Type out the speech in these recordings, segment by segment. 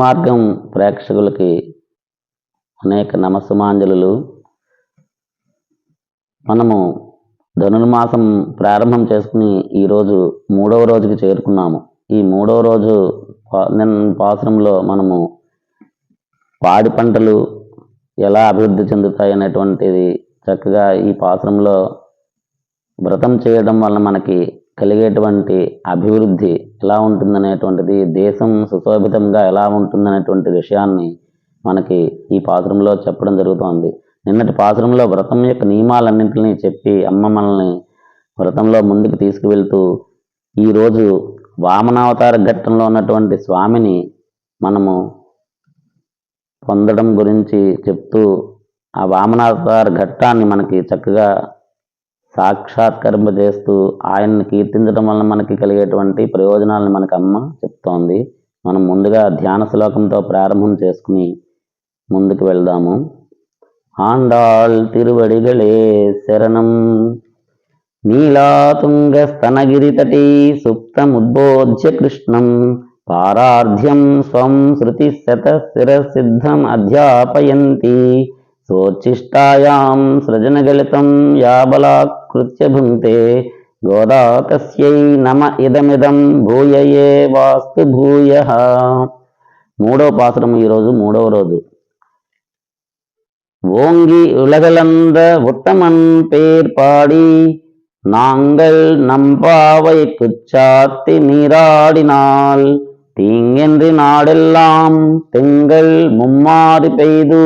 మార్గం ప్రేక్షకులకి అనేక నమస్సుమాంజలు మనము ధనుర్మాసం ప్రారంభం చేసుకుని ఈరోజు మూడవ రోజుకి చేరుకున్నాము. ఈ మూడవ రోజు పా- నిన్న పాసరంలో మనము పాడి పంటలు ఎలా అభివృద్ధి చెందుతాయి అనేటువంటిది చక్కగా ఈ పాసరంలో వ్రతం చేయడం వల్ల మనకి కలిగేటువంటి అభివృద్ధి ఎలా ఉంటుందనేటువంటిది దేశం సుశోభితంగా ఎలా ఉంటుందనేటువంటి విషయాన్ని మనకి ఈ పాసురంలో చెప్పడం జరుగుతోంది. నిన్నటి పాసురంలో వ్రతం యొక్క నియమాలన్నింటినీ చెప్పి అమ్మ మనల్ని వ్రతంలో ముందుకు తీసుకువెళ్తూ ఈరోజు వామనావతార ఘట్టంలో ఉన్నటువంటి స్వామిని మనము పొందడం గురించి చెప్తూ ఆ వామనావతార ఘట్టాన్ని మనకి చక్కగా సాక్షాత్కరింపజేస్తూ ఆయన్ని కీర్తించడం వల్ల మనకి కలిగేటువంటి ప్రయోజనాలను మనకి అమ్మ చెప్తోంది. మనం ముందుగా ధ్యాన శ్లోకంతో ప్రారంభం చేసుకుని ముందుకు వెళ్దాము. ఆండాళ్ తిరువడిగళే శరణం. నీలాతుంగస్తనగిరితటీ సుప్తముద్బోధ్య కృష్ణం. పారార్ధ్యం స్వం శృతి శతశిరసిద్ధం అధ్యాపయంతి. సోచ్చిష్టాయాం సృజనగలితం యాబలాకృత్య భుంక్తే గోదా తస్యై నమ ఇదమిదం భూయయే వాస్తు భూయ మూడవ పాసురం ఈరోజు మూడవ రోజు ஓங்கி உலகளந்த உத்தமன் பேர் பாடி நாங்கள் நம்பாவைக்குச் சாத்தி நீராடினால் தீங்கென்று நாடெல்லாம் திங்கள் மும்மாறி பெய்து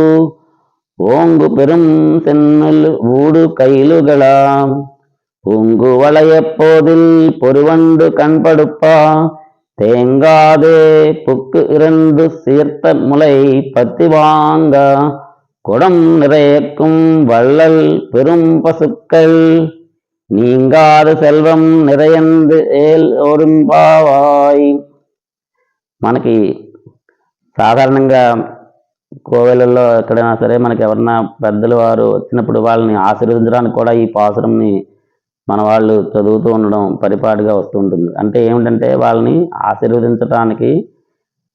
ஓங்கு பெரும் சென்னல் ஊடு கயிலுகளாம். பூங்கு வளையப்போதில் பொறுவண்டு கண்படுப்பா. தேங்காதே புக்கு இறந்து சீர்த்த முளை பத்தி வாங்க. குடம் நிறையக்கும் வள்ளல் பெரும் பசுக்கள். நீங்காது செல்வம் நிறையந்து ஏல் ஒரும்பாவாய். మనకి சாதாரணங்க కోవెలలో ఎక్కడైనా సరే మనకి ఎవరన్నా పెద్దలు వారు వచ్చినప్పుడు వాళ్ళని ఆశీర్వదించడానికి కూడా ఈ పాసురంని మన వాళ్ళు చదువుతూ ఉండడం పరిపాటుగా వస్తూ ఉంటుంది. అంటే ఏమిటంటే వాళ్ళని ఆశీర్వదించడానికి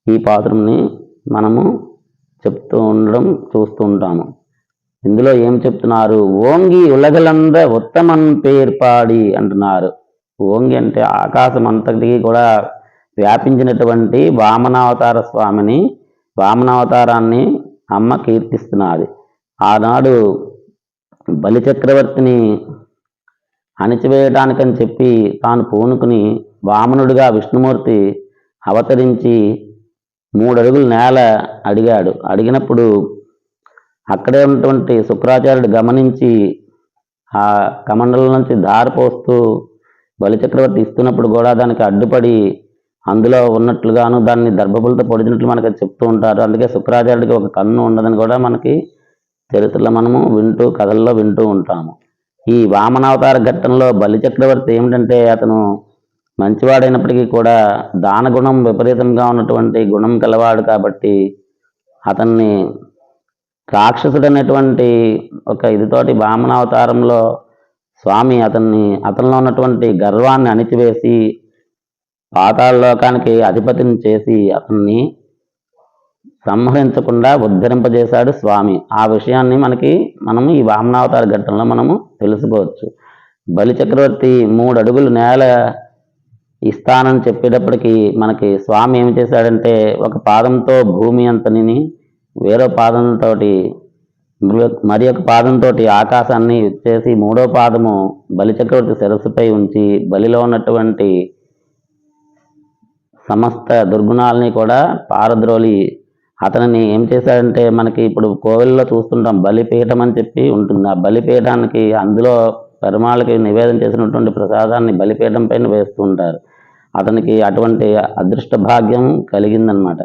ఈ పాసురంని మనము చెప్తూ ఉండడం చూస్తూ ఉంటాము. ఇందులో ఏం చెప్తున్నారు? ఓంగి ఉలగలంద ఉత్తమం పేర్పాడి అంటున్నారు. ఓంగి అంటే ఆకాశం అంతటికి కూడా వ్యాపించినటువంటి వామనావతార స్వామిని వామనావతారాన్ని అమ్మ కీర్తిస్తున్నది. ఆనాడు బలిచక్రవర్తిని అణిచివేయడానికని చెప్పి తాను పూనుకుని వామనుడిగా విష్ణుమూర్తి అవతరించి మూడు అడుగులు నేల అడిగాడు. అడిగినప్పుడు అక్కడే ఉన్నటువంటి శుక్రాచార్యుడు గమనించి ఆ కమండలం నుంచి దారి పోస్తూ బలిచక్రవర్తి ఇస్తున్నప్పుడు కూడా దానికి అడ్డుపడి అందులో ఉన్నట్లుగాను దాన్ని దర్భపులతో పొడిచినట్లు మనకి చెప్తూ ఉంటారు. అందుకే శుక్రాచార్యుడికి ఒక కన్ను ఉండదని కూడా మనకి చరిత్రలో మనము వింటూ కథల్లో వింటూ ఉంటాము. ఈ వామనావతార ఘట్టంలో బలిచక్రవర్తి ఏమిటంటే అతను మంచివాడైనప్పటికీ కూడా దాన గుణం విపరీతంగా ఉన్నటువంటి గుణం కలవాడు కాబట్టి అతన్ని రాక్షసుడు అనేటువంటి ఒక ఇదితోటి వామనావతారంలో స్వామి అతన్ని అతనిలో ఉన్నటువంటి గర్వాన్ని అణిచివేసి పాతాళ లోకానికి అధిపతిని చేసి అతన్ని సంహరించకుండా ఉద్ధరింపజేశాడు స్వామి. ఆ విషయాన్ని మనకి మనము ఈ వామనావతార ఘట్టంలో మనము తెలుసుకోవచ్చు. బలి చక్రవర్తి మూడు అడుగులు నేల ఇస్తానని చెప్పేటప్పటికి మనకి స్వామి ఏం చేశాడంటే ఒక పాదంతో భూమి అంతని వేరో పాదంతో మరి ఒక పాదంతో ఆకాశాన్ని చేసి మూడో పాదము బలిచక్రవర్తి శిరస్సుపై ఉంచి బలిలో ఉన్నటువంటి సమస్త దుర్గుణాలని కూడా పారద్రోలి. అతనిని ఏం చేశాడంటే మనకి ఇప్పుడు కోవిల్లో చూస్తుంటాం బలిపీఠం అని చెప్పి ఉంటుంది. ఆ బలిపీఠానికి అందులో పెరుమాళ్ళకి నివేదన చేసినటువంటి ప్రసాదాన్ని బలిపీఠం పైన వేస్తూ ఉంటారు. అతనికి అటువంటి అదృష్ట భాగ్యం కలిగిందనమాట.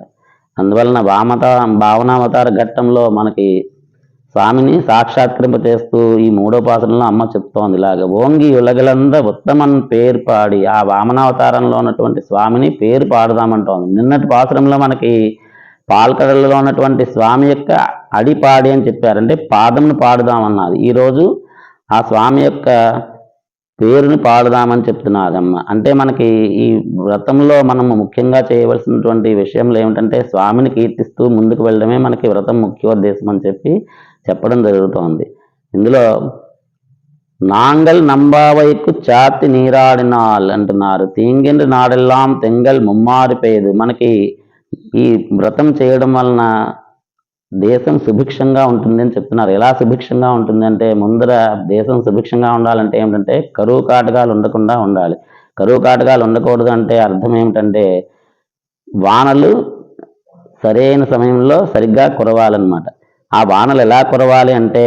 అందువలన వామత భావనావతార ఘట్టంలో మనకి స్వామిని సాక్షాత్కరింప చేస్తూ ఈ మూడోపాసనలో అమ్మ చెప్తోంది. ఇలాగ ఓంగి ఉలగలంద ఉత్తమన్ పేరు పాడి ఆ వామనావతారంలో ఉన్నటువంటి స్వామిని పేరు పాడుదామంటోంది. నిన్నటి పాసనంలో మనకి పాల్కడలలో ఉన్నటువంటి స్వామి యొక్క అడిపాడి అని చెప్పారంటే పాదంను పాడుదామన్నది. ఈరోజు ఆ స్వామి యొక్క పేరుని పాడుదామని చెప్తున్నారమ్మ అంటే మనకి ఈ వ్రతంలో మనం ముఖ్యంగా చేయవలసినటువంటి విషయంలో ఏమిటంటే స్వామిని కీర్తిస్తూ ముందుకు వెళ్ళడమే మనకి వ్రతం ముఖ్యోద్దేశం అని చెప్పి చెప్పడం జరుగుతోంది. ఇందులో నాంగల్ నంబావైకు చాతి నీరాడినాల్ అంటున్నారు. తీంగిండి నాడెల్లాం తెంగల్ ముమ్మారిపోయేది మనకి ఈ వ్రతం చేయడం వలన దేశం సుభిక్షంగా ఉంటుందని చెప్తున్నారు. ఎలా సుభిక్షంగా ఉంటుంది అంటే ముందర దేశం సుభిక్షంగా ఉండాలంటే ఏమిటంటే కరువు కాటకాలు ఉండకుండా ఉండాలి. కరువు కాటకాలు ఉండకూడదు అంటే అర్థం ఏమిటంటే వానలు సరైన సమయంలో సరిగ్గా కురవాలన్నమాట. ఆ వానలు ఎలా కురవాలి అంటే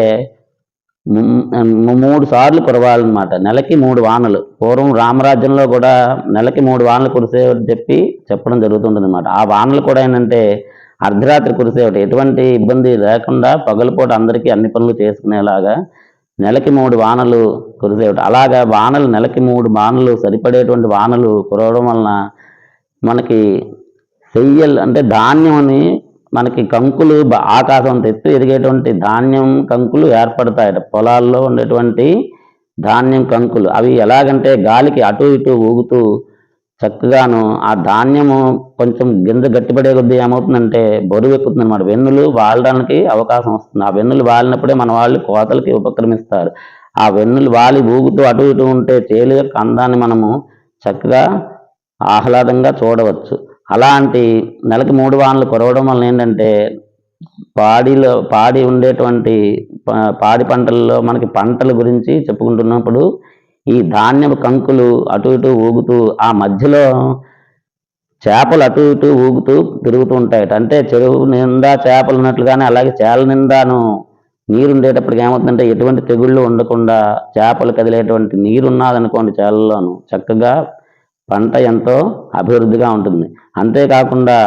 మూడు సార్లు కురవాలన్నమాట. నెలకి మూడు వానలు. పూర్వం రామరాజ్యంలో కూడా నెలకి మూడు వానలు కురిసేవని చెప్పి చెప్పడం జరుగుతుంటుందన్నమాట. ఆ వానలు కూడా ఏంటంటే అర్ధరాత్రి కురిసేవటి. ఎటువంటి ఇబ్బంది లేకుండా పగలపూట అందరికీ అన్ని పనులు చేసుకునేలాగా నెలకి మూడు వానలు కురిసేవటి. అలాగా వానలు నెలకి మూడు వానలు సరిపడేటువంటి వానలు కురవడం వలన మనకి సెయ్యల్ అంటే ధాన్యం అని మనకి కంకులు ఆకాశం ఎత్తు ఎదిగేటువంటి ధాన్యం కంకులు ఏర్పడతాయట. పొలాల్లో ఉండేటువంటి ధాన్యం కంకులు. అవి ఎలాగంటే గాలికి అటు ఇటు ఊగుతూ చక్కగాను ఆ ధాన్యము కొంచెం గింజ గట్టిపడే కొద్దీ ఏమవుతుందంటే బరువు ఎక్కుతుంది అనమాట వెన్నులు వాలడానికి అవకాశం వస్తుంది. ఆ వెన్నులు వాలినప్పుడే మన వాళ్ళు కోతలకి ఉపక్రమిస్తారు. ఆ వెన్నులు వాలి ఊగుతూ అటు ఇటు ఉంటే చేలు యొక్క అందాన్ని మనము చక్కగా ఆహ్లాదంగా చూడవచ్చు. అలాంటి నెలకి మూడు వానలు కురవడం వల్ల ఏంటంటే పాడిలో పాడి ఉండేటువంటి పాడి పంటల్లో మనకి పంటల గురించి చెప్పుకుంటున్నప్పుడు ఈ ధాన్యపు కంకులు అటు ఇటు ఊగుతూ ఆ మధ్యలో చేపలు అటు ఇటు ఊగుతూ తిరుగుతూ ఉంటాయట. అంటే చెరువు నిండా చేపలు ఉన్నట్లుగానే అలాగే చేల నిండాను నీరు ఉండేటప్పటికి ఏమవుతుందంటే ఎటువంటి తెగుళ్ళు ఉండకుండా చేపలు కదిలేటువంటి నీరు ఉన్నదనుకోండి చేలలోను చక్కగా పంట ఎంతో అభివృద్ధిగా ఉంటుంది. అంతేకాకుండా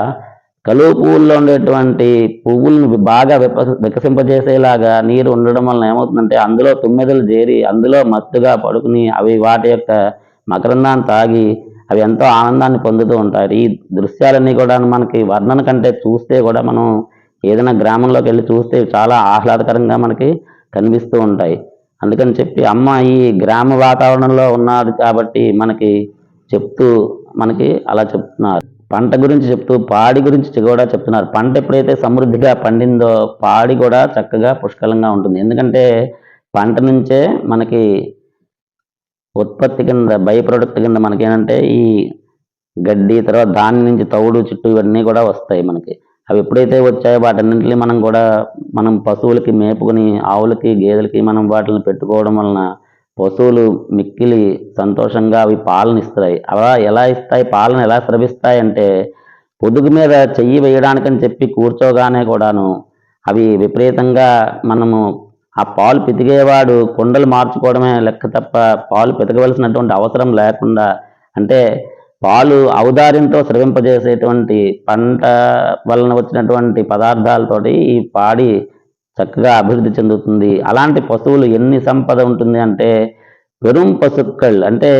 కలువ పువ్వుల్లో ఉండేటువంటి పువ్వులను బాగా విప వికసింపజేసేలాగా నీరు ఉండడం వలన ఏమవుతుందంటే అందులో తుమ్మెదలు చేరి అందులో మత్తుగా పడుకుని అవి వాటి యొక్క మకరందాన్ని తాగి అవి ఎంతో ఆనందాన్ని పొందుతూ ఉంటారు ఈ దృశ్యాలన్నీ కూడా మనకి వర్ణన కంటే చూస్తే కూడా మనం ఏదైనా గ్రామంలోకి వెళ్ళి చూస్తే చాలా ఆహ్లాదకరంగా మనకి కనిపిస్తూ ఉంటాయి. అందుకని చెప్పి అమ్మ ఈ గ్రామ వాతావరణంలో ఉన్నది కాబట్టి మనకి చెప్తూ మనకి అలా చెప్తున్నారు. పంట గురించి చెప్తూ పాడి గురించి కూడా చెప్తున్నారు. పంట ఎప్పుడైతే సమృద్ధిగా పండిందో పాడి కూడా చక్కగా పుష్కలంగా ఉంటుంది. ఎందుకంటే పంట నుంచే మనకి ఉత్పత్తి కింద బై ప్రొడక్ట్ కింద మనకి ఏంటంటే ఈ గడ్డి తర్వాత దాని నుంచి తౌడు చుట్టూ ఇవన్నీ కూడా వస్తాయి మనకి. అవి ఎప్పుడైతే వచ్చాయో వాటన్నింటినీ మనం కూడా మనం పశువులకి మేపుకొని ఆవులకి గేదెలకి మనం వాటిని పెట్టుకోవడం వలన పశువులు మిక్కిలి సంతోషంగా అవి పాలను ఇస్తాయి. అలా ఎలా ఇస్తాయి? పాలను ఎలా స్రవిస్తాయి అంటే పొదుగు మీద చెయ్యి వేయడానికని చెప్పి కూర్చోగానే కూడాను అవి విపరీతంగా మనము ఆ పాలు పితికేవాడు కుండలు మార్చుకోవడమే లెక్క తప్ప పాలు పితకవలసినటువంటి అవసరం లేకుండా అంటే పాలు ఔదార్యంతో స్రవింపజేసేటువంటి పంట వలన వచ్చినటువంటి పదార్థాలతోటి ఈ పాడి చక్కగా అభివృద్ధి చెందుతుంది. అలాంటి పశువులు ఎన్ని సంపద ఉంటుంది అంటే పెరుం పశుక్కల్ అంటే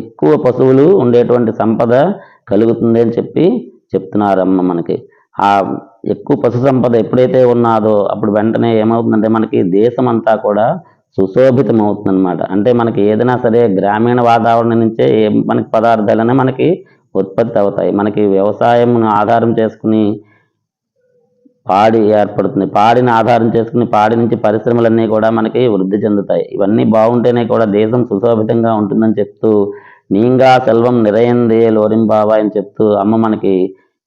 ఎక్కువ పశువులు ఉండేటువంటి సంపద కలుగుతుంది అని చెప్పి చెప్తున్నారమ్మ మనకి. ఆ ఎక్కువ పశు సంపద ఎప్పుడైతే ఉన్నాదో అప్పుడు వెంటనే ఏమవుతుందంటే మనకి దేశం అంతా కూడా సుశోభితం అవుతుందన్నమాట అంటే మనకి ఏదైనా సరే గ్రామీణ వాతావరణం నుంచే ఏ మనకి పదార్థాలనే మనకి ఉత్పత్తి అవుతాయి. మనకి వ్యవసాయం ఆధారం చేసుకుని పాడి ఏర్పడుతుంది. పాడిని ఆధారం చేసుకుని పాడి నుంచి పరిశ్రమలన్నీ కూడా మనకి వృద్ధి చెందుతాయి. ఇవన్నీ బాగుంటేనే కూడా దేశం సుశోభితంగా ఉంటుందని చెప్తూ నీంగా సెల్వం నిరయందే లోరింబావా అని చెప్తూ అమ్మ మనకి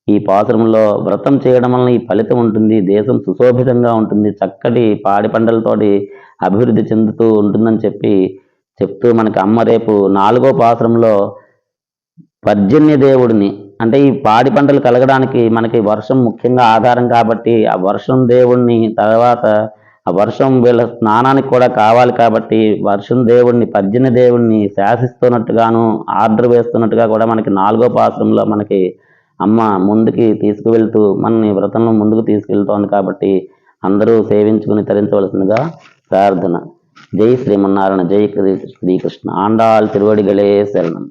ఈ పాశ్రమంలో వ్రతం చేయడం వలన ఈ ఫలితం ఉంటుంది. దేశం సుశోభితంగా ఉంటుంది. చక్కటి పాడి పంటలతోటి అభివృద్ధి చెందుతూ ఉంటుందని చెప్పి చెప్తూ మనకి అమ్మ రేపు నాలుగో పాశ్రంలో పర్జన్య దేవుడిని అంటే ఈ పాడి పంటలు కలగడానికి మనకి వర్షం ముఖ్యంగా ఆధారం కాబట్టి ఆ వర్షం దేవుణ్ణి తర్వాత ఆ వర్షం వీళ్ళ స్నానానికి కూడా కావాలి కాబట్టి వర్షం దేవుణ్ణి పద్యని దేవుణ్ణి శాసిస్తున్నట్టుగాను ఆర్డర్ వేస్తున్నట్టుగా కూడా మనకి నాలుగో పాత్రంలో మనకి అమ్మ ముందుకి తీసుకువెళ్తూ మనని వ్రతంలో ముందుకు తీసుకెళ్తోంది కాబట్టి అందరూ సేవించుకుని తరించవలసిందిగా ప్రార్థన. జై శ్రీమన్నారాయణ జై శ్రీకృష్ణ. ఆండాళ్ తిరువడిగలే శరణం.